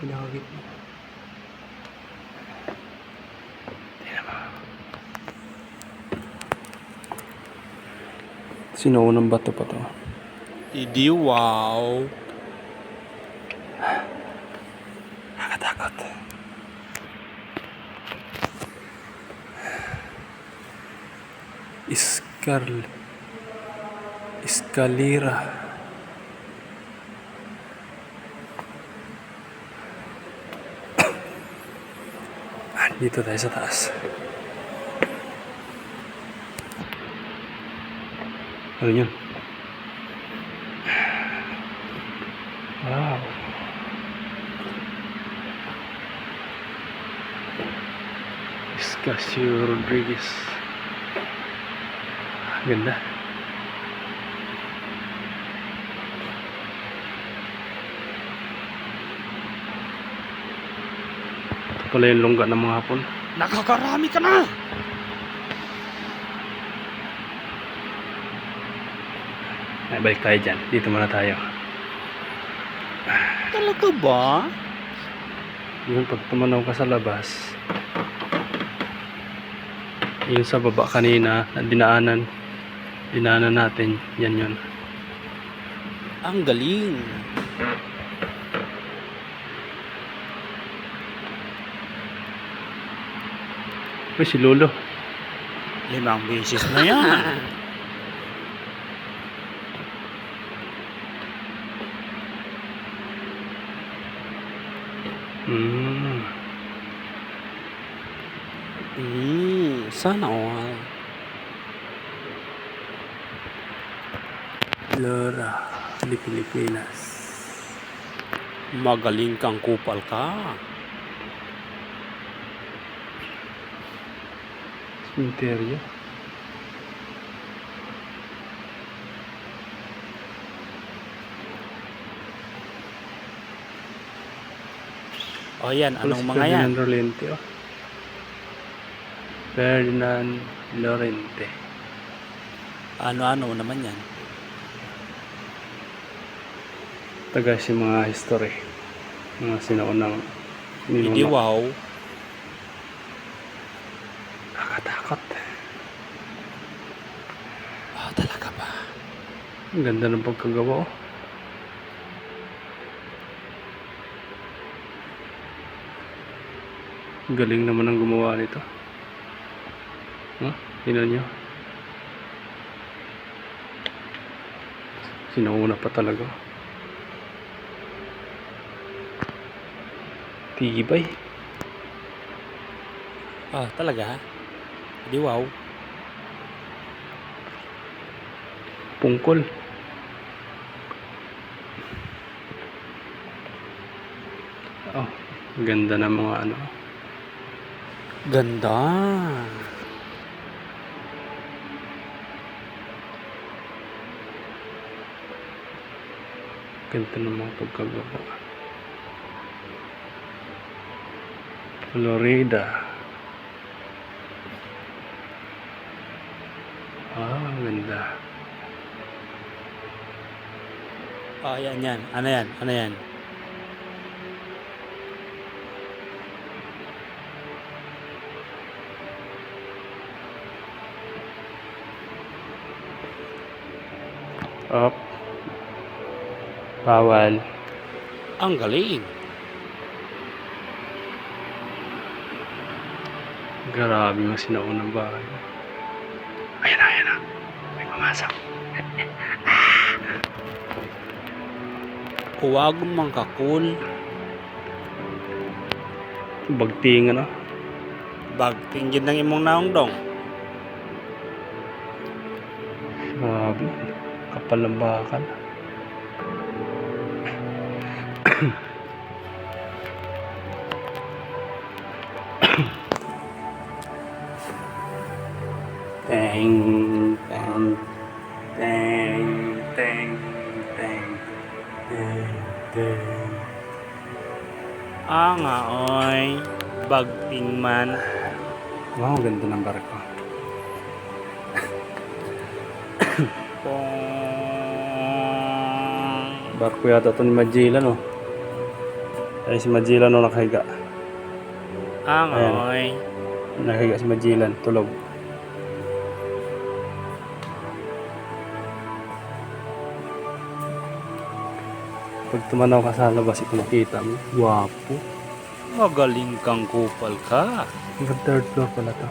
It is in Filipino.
Pinakagitna. Tingnan mo. Sinuunang bato pa to. Idi wow. Nakakatakot. Iskal... Escalera. Dito tayo sa taas. Ano yun? Wow. Escasio Rodriguez. Ganda. Pala yung lungga ng mga hapon. Nakakarami ka na! Ay, balik tayo dyan. Dito muna tayo. Talaga ba? Yun, pag tumanaw ka sa labas, yun sa baba kanina, na dinaanan, dinaanan natin, yan yun. Ang galing. Uy, si Lolo. Limang beses na yan. Mm. Hmm, sana all. Lora, di Pilipinas. Magaling kang kupal ka. Cemetery. O yan, anong mga yan? Ferdinand Lorente, oh. Ferdinand Lorente. Ano-ano naman yan? Taga si mga history. Mga sinaunang Hindi ninuno. wow. Nakakatakot. Ah, talaga ba? Ang ganda ng pagkagawa, oh. Galing naman ang gumawa nito. Huh? Tingnan nyo. Sinauna pa talaga. Tibay. Ah, talaga? Hindi wow. Pungkol. Oh, ganda ng mga ano. Ganda. Ganda ng mga pagkagawa. Florida. Ah, ang ganda. Ah, yan, yan. Ano yan? Ano yan? Up. Bawal. Ang galing. Grabe yung sinaunang bahay. Ayan na, ayan na. May pumasok. Huwag mong kakul. Bagting ano. Bagtinggin ng imong naong dong. Grabe. Bakal. Teng, teng, teng, teng, teng, teng, teng. Ah nga, oy. Bagting man. Wow, ganda ng barko. Barko yata ito ni Magellan, oh. Ay si Magellan no nakahiga. Ang Ayan. oy. Nakahiga si Magellan, tulog. Pag tumanaw ka sa labas, ito makita mo. Wapo. Magaling kang kupal ka. Hanggang third floor pala to.